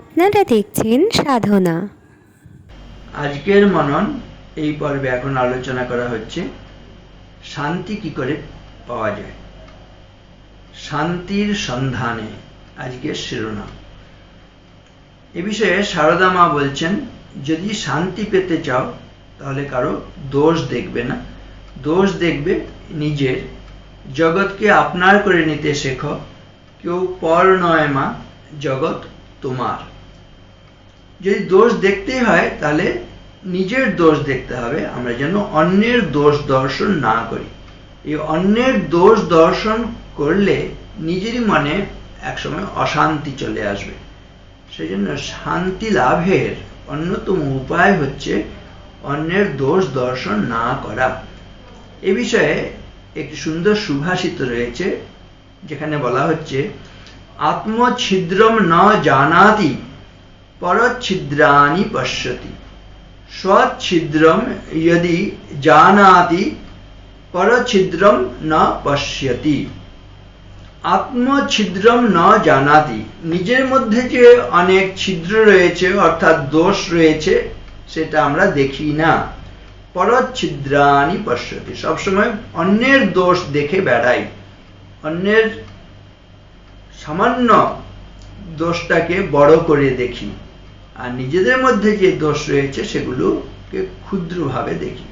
আপনারা দেখছেন সাধনা। আজকের মনন এই পর্বে এখন আলোচনা করা হচ্ছে, শান্তি কি করে পাওয়া যায়? শান্তির সন্ধানে আজকের শিরোনাম। এ বিষয়ে সারদা মা বলছেন, যদি শান্তি পেতে চাও, তাহলে কারও দোষ দেখবে না। দোষ দেখবে নিজের। জগৎকে আপনার করে নিতে শেখো। কেউ পর নয় মা, জগৎ তোমার। যদি দোষ দেখতেই হয়, তাহলে নিজের দোষ দেখতে হবে। আমরা যেন অন্যের দোষ দর্শন না করি। এই অন্যের দোষ দর্শন করলে নিজেরই মনে একসময় অশান্তি চলে আসবে। সেই জন্য শান্তি লাভের অন্যতম উপায় হচ্ছে অন্যের দোষ দর্শন না করা। এ বিষয়ে একটি সুন্দর সুভাষিত রয়েছে, যেখানে বলা হচ্ছে আত্মছিদ্রম ন জানাতি পরচ্ছিদ্রানি পশ্যতি স্বচ্ছিদ্রম यदि জানাতি পরচ্ছিদ্রম ন পশ্যতি আত্মছিদ্রম ন জানাতি নিজের মধ্যে যে অনেক ছিদ্র রয়েছে, অর্থাৎ দোষ রয়েছে, সেটা আমরা দেখি না। পরচ্ছিদ্রানি পশ্যতি। সবসময় অন্যের দোষ দেখে বেড়াই। অন্যের সামান্য দোষটাকে বড় করে দেখি। আর নিজেদের মধ্যে যে দোষ রয়েছে, সেগুলোকে ক্ষুদ্রভাবে দেখি।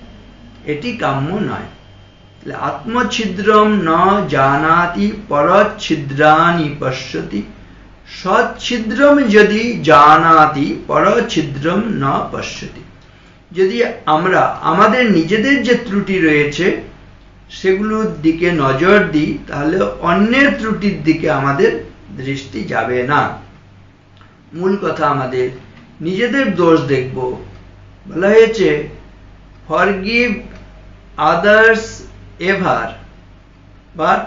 এটি কাম্য নয়। তাহলে আত্মছিদ্রম ন জানাতি পরচ্ছিদ্রানি পশ্যতি। সচ্ছিদ্রম যদি জানাতি পরচ্ছিদ্রম ন পশ্যতি। যদি আমরা, আমাদের নিজেদের যে ত্রুটি রয়েছে সেগুলোর দিকে নজর দিই, তাহলে অন্যের ত্রুটির দিকে আমাদের দৃষ্টি যাবে না। মূল কথা আমাদের, নিজেদের দোষ দেখব। বলা হয়েছে forgive others ever but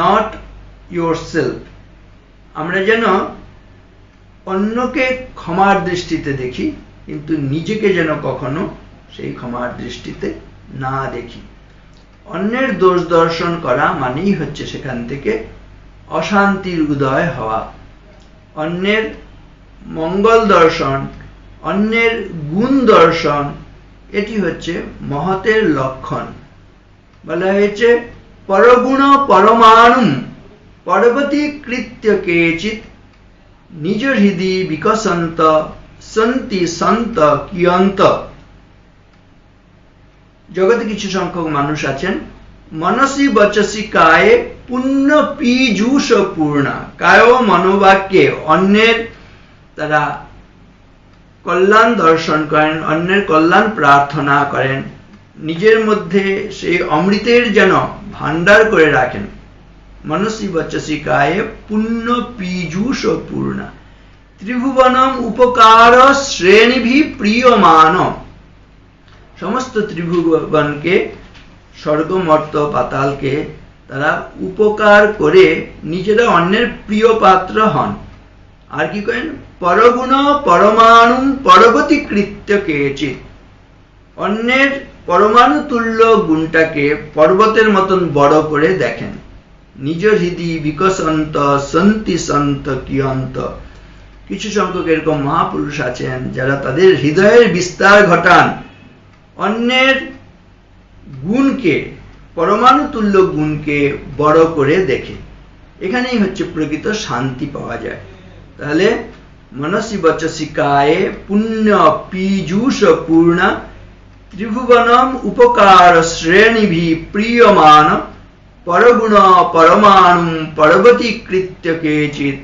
not yourself আমরা যেন অন্যকে ক্ষমার দৃষ্টিতে দেখি, কিন্তু নিজেকে যেন কখনো সেই ক্ষমার দৃষ্টিতে না দেখি। অন্যের দোষ দর্শন করা মানেই হচ্ছে সেখান থেকে অশান্তির উদয় হওয়া। অন্যের মঙ্গল দর্শন, অন্যের গুণ দর্শন, এটি হচ্ছে মহতের লক্ষণ। বলা হয়েছে, পরগুণ পরমাণু পরবতী কৃত্য কেচিত নিজ হৃদি বিকশন্ত সন্তি সন্ত কিয়ন্ত। জগতে কিছু সংখ্যক মানুষ আছেন। মনসি বচসি কায়ে পুণ্য পীযুষ পূর্ণা। কায় মনোবাক্যে অন্যের তারা কল্যাণ দর্শন করেন, অন্যের কল্যাণ প্রার্থনা করেন। নিজের মধ্যে সেই অমৃতের যেন ভান্ডার করে রাখেন। মনসি বচসি কায়ে পুণ্য পীযুষ পূর্ণা। ত্রিভুবনম উপকার শ্রেণীভি প্রিয়মান সমস্ত ত্রিভুবনকে, স্বর্গমর্ত পাতালকে তারা উপকার করে নিজেরা অন্যের প্রিয় পাত্র হন। আর কি করেন? পরগুণ পরমাণু পরবতী কৃত্য কেচিত অন্যের পরমাণু তুল্য গুণটাকে পর্বতের মতন বড় করে দেখেন। নিজ হৃদি বিকসন্ত সন্তি সন্ত কিয়ন্ত। কিছু সংখ্যক এরকম মহাপুরুষ আছেন যারা তাদের হৃদয়ের বিস্তার ঘটান। অন্যের গুণকে, পরমাণু তুল্য গুণকে বড় করে দেখে। এখানেই হচ্ছে প্রকৃত শান্তি পাওয়া যায়। তাহলে মনসি বচসি কায়ে পুণ্য পীযুষ পূর্ণ ত্রিভুবনম উপকার শ্রেণীভি প্রিয়মান পরগুণ পরমাণু পরবতী কৃত্য কেচিত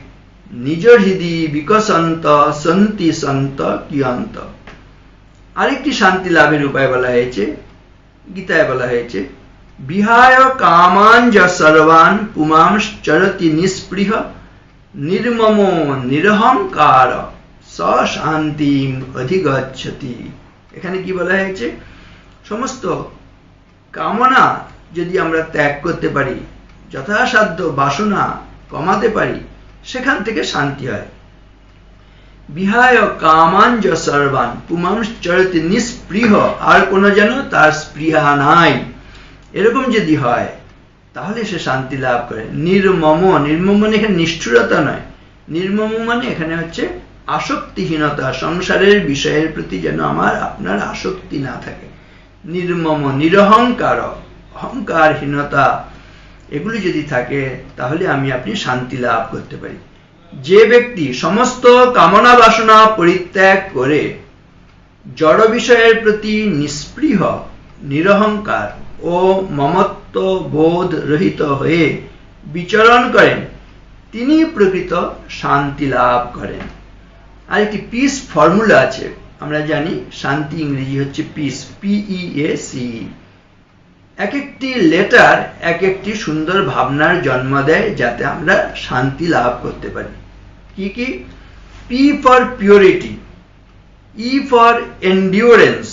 নিজ হৃদি বিকশন্ত সন্তি সন্ত কিয়ন্ত। আরেকটি শান্তি লাভের উপায় বলা হয়েছে, গীতায় বলা হয়েছে, বিহায় কামাঞ্জ সর্বান পুমাংশ্চরতি নিস্পৃহ নির্মম নিরহংকার সশান্তি অধিগচ্ছতি। এখানে কি বলা হয়েছে? সমস্ত কামনা যদি আমরা ত্যাগ করতে পারি, যথাসাধ্য বাসনা কমাতে পারি, সেখান থেকে শান্তি হয়। বিহায় কামাঞ্জ সর্বান। পুমাংশ্চরতি নিস্পৃহ আর কোনো যেন তার স্পৃহা নাই। এরকম যদি হয়, তাহলে সে শান্তি লাভ করে। নির্মম নির্মম মানে এখানে নিষ্ঠুরতা নয়। নির্মম মানে এখানে হচ্ছে আসক্তিহীনতা। সংসারের বিষয়ের প্রতি যেন আমার, আপনার আসক্তি না থাকে। নির্মম, নিরহংকার, অহংকারহীনতা, এগুলি যদি থাকে, তাহলে আমি, আপনি শান্তি লাভ করতে পারি। যে ব্যক্তি সমস্ত কামনা বাসনা পরিত্যাগ করে জড় বিষয়ের প্রতি নিস্পৃহ, নিরহংকার ও মমত্ব বোধ রহিত হয়ে বিচরণ করেন, তিনি প্রকৃত শান্তি লাভ করেন। আর একটি পিস ফর্মুলা আছে, আমরা জানি, শান্তি ইংরেজি হচ্ছে পিস পিই এ সি এক একটি লেটার এক একটি সুন্দর ভাবনার জন্ম দেয় যাতে আমরা শান্তি লাভ করতে পারি। কি কি? P for purity E for endurance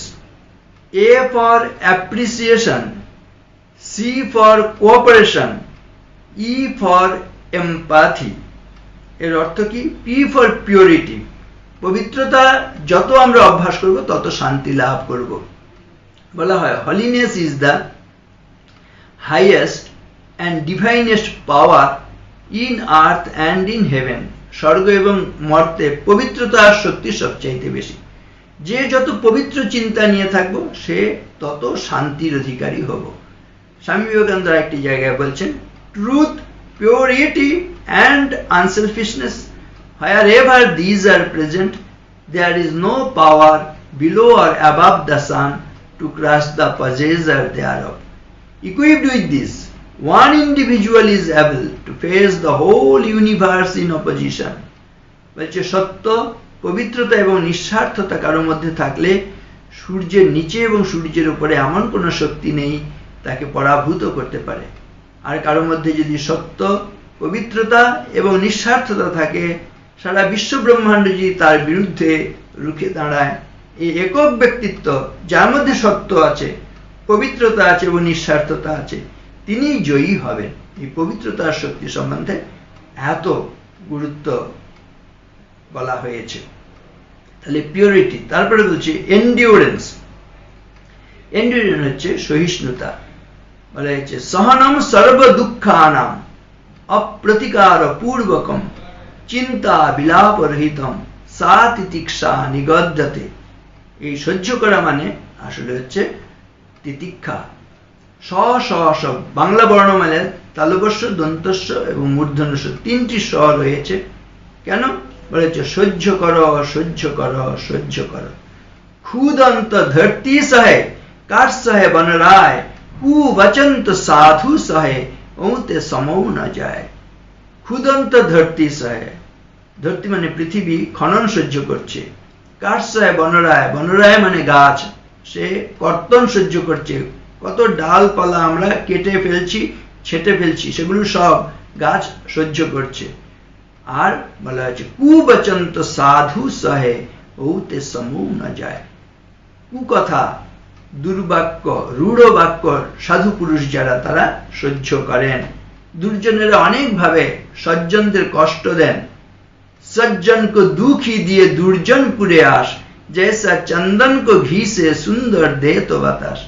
A for appreciation C for cooperation E for empathy এর অর্থ কি? পি ফর পিওরিটি পবিত্রতা যত আমরা অভ্যাস করব, তত শান্তি লাভ করব। বলা হয় holiness is the highest and divinest power in earth and in heaven স্বর্গ এবং মর্তে পবিত্রতার শক্তি সবচাইতে বেশি। যে যত পবিত্র চিন্তা নিয়ে থাকব, সে তত শান্তির অধিকারী হব। স্বামী বিবেকানন্দ একটি জায়গায় বলছেন truth purity and unselfishness wherever these are present, there is no power below or above the sun to crush the possessor thereof. Equipped with this, one individual is able to face the whole universe in opposition. বলছে, সত্য, পবিত্রতা এবং নিঃস্বার্থতা কারোর মধ্যে থাকলে সূর্যের নিচে এবং সূর্যের উপরে এমন কোনো শক্তি নেই, তাকে পরাভূত করতে পারে। আর কারোর মধ্যে যদি সত্য, পবিত্রতা এবং নিঃস্বার্থতা থাকে, সারা বিশ্ব ব্রহ্মাণ্ড যদি তার বিরুদ্ধে রুখে দাঁড়ায়, এই একক ব্যক্তিত্ব যার মধ্যে সত্য আছে পবিত্রতা আছে এবং নিঃস্বার্থতা আছে। তিনি জয়ী হবেন। এই পবিত্রতার শক্তি সম্বন্ধে এত গুরুত্ব বলা হয়েছে। তাহলে পিওরিটি তারপরে বলছি এন্ডিওরেন্স এন্ডিওরেন্স হচ্ছে সহিষ্ণুতা। বলা হয়েছে, সহনম সর্ব দুঃখানাম অপ্রতিকার পূর্বকম চিন্তা বিলাপ রহিতম সা তিতিক্ষা নিগদ্যতে। এই সহ্য করা মানে আসলে হচ্ছে তিতিক্ষা স স স, বাংলা বর্ণমালের তালবস্য, দন্তস্য এবং মূর্ধন্যস্য তিনটি স রয়েছে। কেন? বলেছে, সহ্য কর সহ্য কর সহ্য কর। ক্ষুদন্ত ধরতি সহে, কার সহে বনরায় কু বচন্ত সাধু সহে ওতে সমৌ না যায়। ক্ষুদন্ত ধরতি সহে, ধরতি মানে পৃথিবী খনন সহ্য করছে। কার সহে বনরায় বনরায় মানে গাছ। সে কর্তন সহ্য করছে। কত ডালপালা আমরা কেটে ফেলছি, ছেটে ফেলছি, সেগুলো সব গাছ সহ্য করছে। আর বলা হয়েছে, কুবচন্ত সাধু সহে ওতে সমূহ না যায়। কুকথা, দুর্বাক্য রূঢ় বাক্য সাধু পুরুষ যারা, তারা সহ্য করেন। দুর্জনেরা অনেকভাবে সজ্জনদের কষ্ট দেন। সজ্জনকে দুঃখী দিয়ে দুর্জন পুরে আস। জেসা চন্দন কো ঘি সে সুন্দর দে তো বাতাস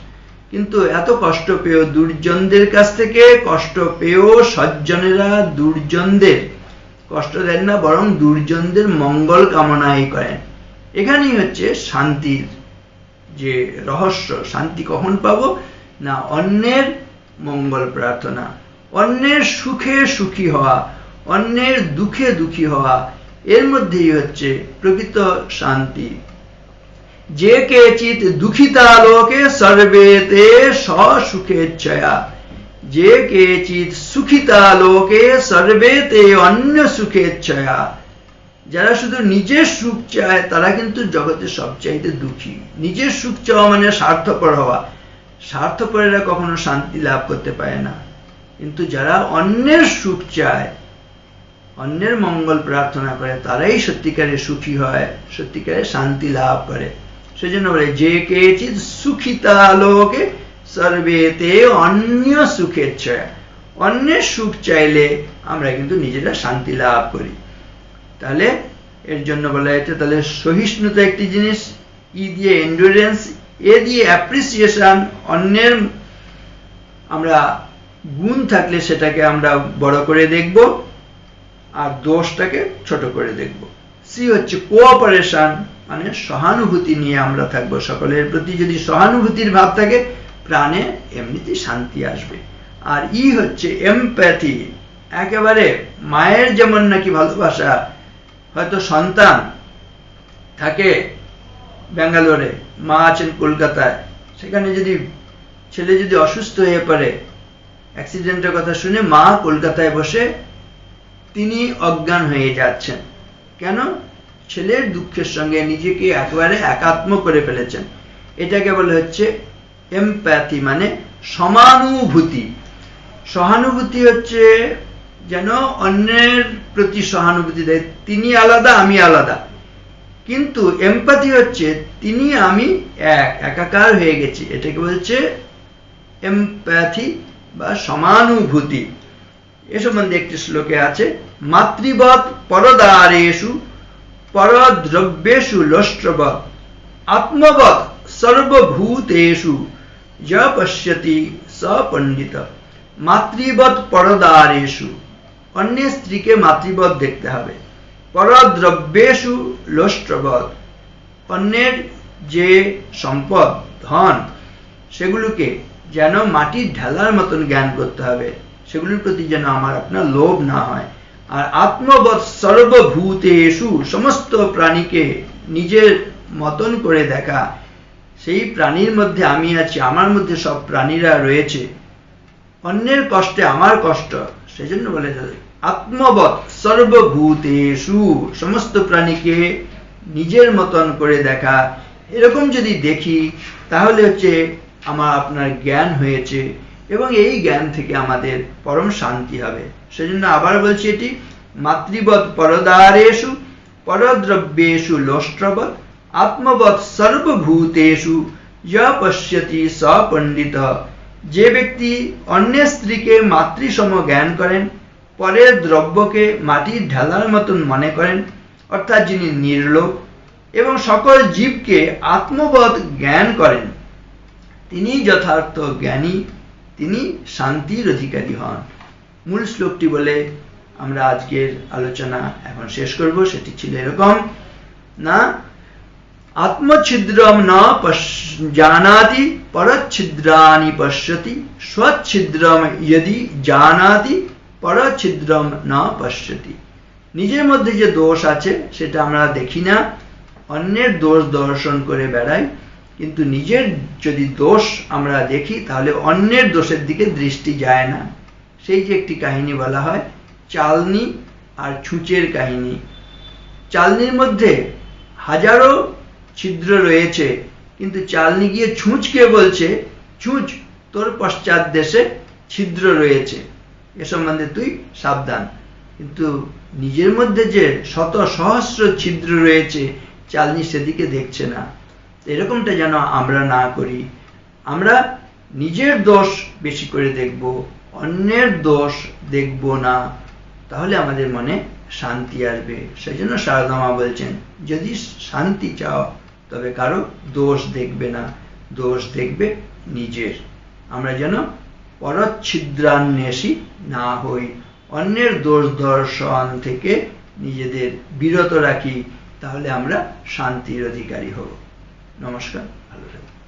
কিন্তু এত কষ্ট পেয়েও দুর্জনদের কাছ থেকে কষ্ট পেয়েও সজ্জনেরা দুর্জনদের কষ্ট দেন না বরং দুর্জনদের মঙ্গল কামনাই করেন। এখানেই হচ্ছে শান্তির যে রহস্য, শান্তি কখন পাব? না অন্যের মঙ্গল প্রার্থনা, অন্যের সুখে সুখী হওয়া, অন্যের দুঃখে দুঃখী হওয়া। এর মধ্যেই হচ্ছে প্রকৃত শান্তি। যে কেচিত দুঃখিতালোকে সর্বেতে সুখেচ্ছয়া যে কেচিত সুখিতালোকে সর্বেতে অন্য সুখেচ্ছয়া যারা শুধু নিজের সুখ চায়, তারা কিন্তু জগতে সবচাইতে দুঃখী। নিজের সুখ চাওয়া মানে স্বার্থপর হওয়া। স্বার্থপরেরা কখনো শান্তি লাভ করতে পারে না। কিন্তু যারা অন্যের সুখ চায়, অন্যের মঙ্গল প্রার্থনা করে, তারাই সত্যিকারে সুখী হয়, সত্যিকারে শান্তি লাভ করে। সেজন্য বলে, যে কেচিত সুখিতা লোকে সর্বেতে অন্য সুখের ছয়। অন্যের সুখ চাইলে আমরা কিন্তু নিজেরা শান্তি লাভ করি। তাহলে এর জন্য বলা হয়েছে, তাহলে সহিষ্ণুতা একটি জিনিস, ই দিয়ে এন্ডুরেন্স এ দিয়ে অ্যাপ্রিসিয়েশন অন্যের আমরা গুণ থাকলে সেটাকে আমরা বড় করে দেখব, আর দোষটাকে ছোট করে দেখব। সি হচ্ছে কোঅপারেশন মানে সহানুভূতি নিয়ে আমরা থাকব সকলের প্রতি। যদি সহানুভূতির ভাব থাকে, প্রাণে এমনিতেই শান্তি আসবে। আর ই হচ্ছে এমপ্যাথি একেবারে মায়ের যেমন নাকি ভালোবাসা, হয়তো সন্তান থাকে ব্যাঙ্গালোরে, মা আছেন কলকাতায়, সেখানে যদি ছেলে যদি অসুস্থ হয়ে পড়ে, অ্যাক্সিডেন্টের কথা শুনে মা কলকাতায় বসে তিনি অজ্ঞান হয়ে যাচ্ছেন। কেন? ছেলের দুঃখের সঙ্গে নিজেকে একেবারে একাত্ম করে ফেলেছেন। এটাকে বলা হচ্ছে এমপ্যাথি মানে সমানুভূতি। সহানুভূতি হচ্ছে যেন অন্যের প্রতি সহানুভূতি দেয়, তিনি আলাদা, আমি আলাদা। কিন্তু এমপ্যাথি হচ্ছে, তিনি, আমি এক, একাকার হয়ে গেছি। এটাকে বলছে এমপ্যাথি বা সমানুভূতি। এ সম্বন্ধে একটি শ্লোকে আছে, মাতৃবৎ পরদারেষু পরদ্রব্যেষু লষ্ট্রবৎ আত্মবৎ সর্বভূতেষু, য পশ্যতি স পণ্ডিত মাতৃবৎ পরদারেষু। অন্যের স্ত্রীকে মাতৃবৎ দেখতে হবে। পরদ্রব্যেষু লষ্ট্রবৎ অন্যের যে সম্পদ, ধন, সেগুলোকে যেন মাটির ঢালার মতন জ্ঞান করতে হবে। সেগুলোর প্রতি যেন আমার আপনার লোভ না হয়। আর আত্মবৎ সর্বভূতেষু সমস্ত প্রাণীকে নিজের মতন করে দেখা। সেই প্রাণীর মধ্যে আমি আছি, আমার মধ্যে সব প্রাণীরা রয়েছে। অন্যের কষ্টে আমার কষ্ট, সেজন্য বলে আত্মবৎ সর্বভূতেষু সমস্ত প্রাণীকে নিজের মতন করে দেখা। এরকম যদি দেখি, তাহলে হচ্ছে আমার, আপনার জ্ঞান হয়েছে। এবং এই জ্ঞান থেকে আমাদের পরম শান্তি হবে। সেজন্য আবার বলছি এটি, মাতৃবৎ পরদারেষু, পরদ্রব্যেষু লোষ্ট্রবৎ, আত্মবৎ সর্বভূতেষু য পশ্যতি স পণ্ডিত যে ব্যক্তি অন্যের স্ত্রীকে মাতৃসম জ্ঞান করেন, পরের দ্রব্যকে মাটির ঢালার মতন মনে করেন, অর্থাৎ যিনি নির্লোভ এবং সকল জীবকে আত্মবৎ জ্ঞান করেন তিনি যথার্থ জ্ঞানী। তিনি শান্তির অধিকারী হন। মূল শ্লোকটি বলে, আমরা আজকের আলোচনা এখন শেষ করব। সেটি ছিল এরকম, না, আত্মছিদ্রম ন জানাতি পরচ্ছিদ্রানি পশ্যতি, স্বচ্ছিদ্রম ইয়দি জানাতি, পরচ্ছিদ্রম ন পশ্যতি। নিজের মধ্যে যে দোষ আছে, সেটা আমরা দেখি না। অন্যের দোষ দর্শন করে বেড়াই। কিন্তু নিজের যদি দোষ আমরা দেখি, তাহলে অন্যের দোষের দিকে দৃষ্টি যায় না। সেই যে একটি কাহিনী বলা হয়, চালনি আর ছুঁচের কাহিনী। চালনির মধ্যে হাজারো ছিদ্র রয়েছে, কিন্তু চালনি গিয়ে ছুঁচকে বলছে? ছুঁচ তোর পশ্চাৎ দেশে ছিদ্র রয়েছে। এ সম্বন্ধে তুই সাবধান। কিন্তু নিজের মধ্যে যে শত সহস্র ছিদ্র রয়েছে, চালনি সেদিকে দেখছে না। এরকমটা যেন আমরা না করি। আমরা নিজের দোষ বেশি করে দেখব, অন্যের দোষ দেখব না, তাহলে আমাদের মনে শান্তি আসবে। সেই জন্য সারদামা বলছেন, যদি শান্তি চাও, তবে কারও দোষ দেখবে না, দোষ দেখবে নিজের। আমরা যেন পরচ্ছিদ্রান্বেষী না হই, অন্যের দোষ দর্শন থেকে নিজেদের বিরত রাখি, তাহলে আমরা শান্তির অধিকারী হব। নমস্কার। ভালো থাকবেন।